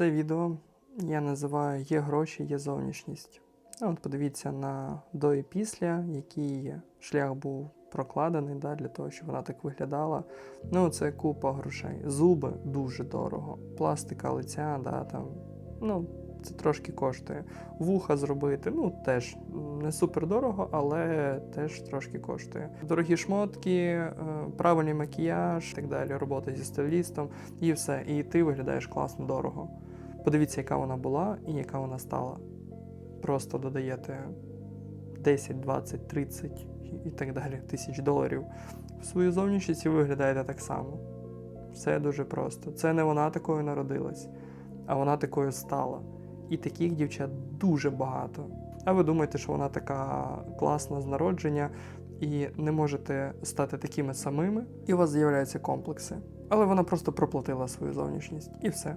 Це відео я називаю Є гроші, є зовнішність. Ну, От подивіться на до і після, який шлях був прокладений да, для того, щоб вона так виглядала. Ну, це купа грошей. Зуби дуже дорого. Пластика лиця, да, там, ну, це трошки коштує. Вуха зробити, ну теж не супер дорого, але теж трошки коштує. Дорогі шмотки, е, правильний макіяж, так далі, робота зі стилістом і все. І ти виглядаєш класно дорого. Подивіться, яка вона була і яка вона стала. Просто додаєте 10, 20, 30 і- і так далі тисяч доларів в свою зовнішність і виглядаєте так само. Все дуже просто. Це не вона такою народилась, а вона такою стала. І таких дівчат дуже багато. А ви думаєте, що вона така класна з народження і не можете стати такими самими, і у вас з'являються комплекси. Але вона просто проплатила свою зовнішність і все.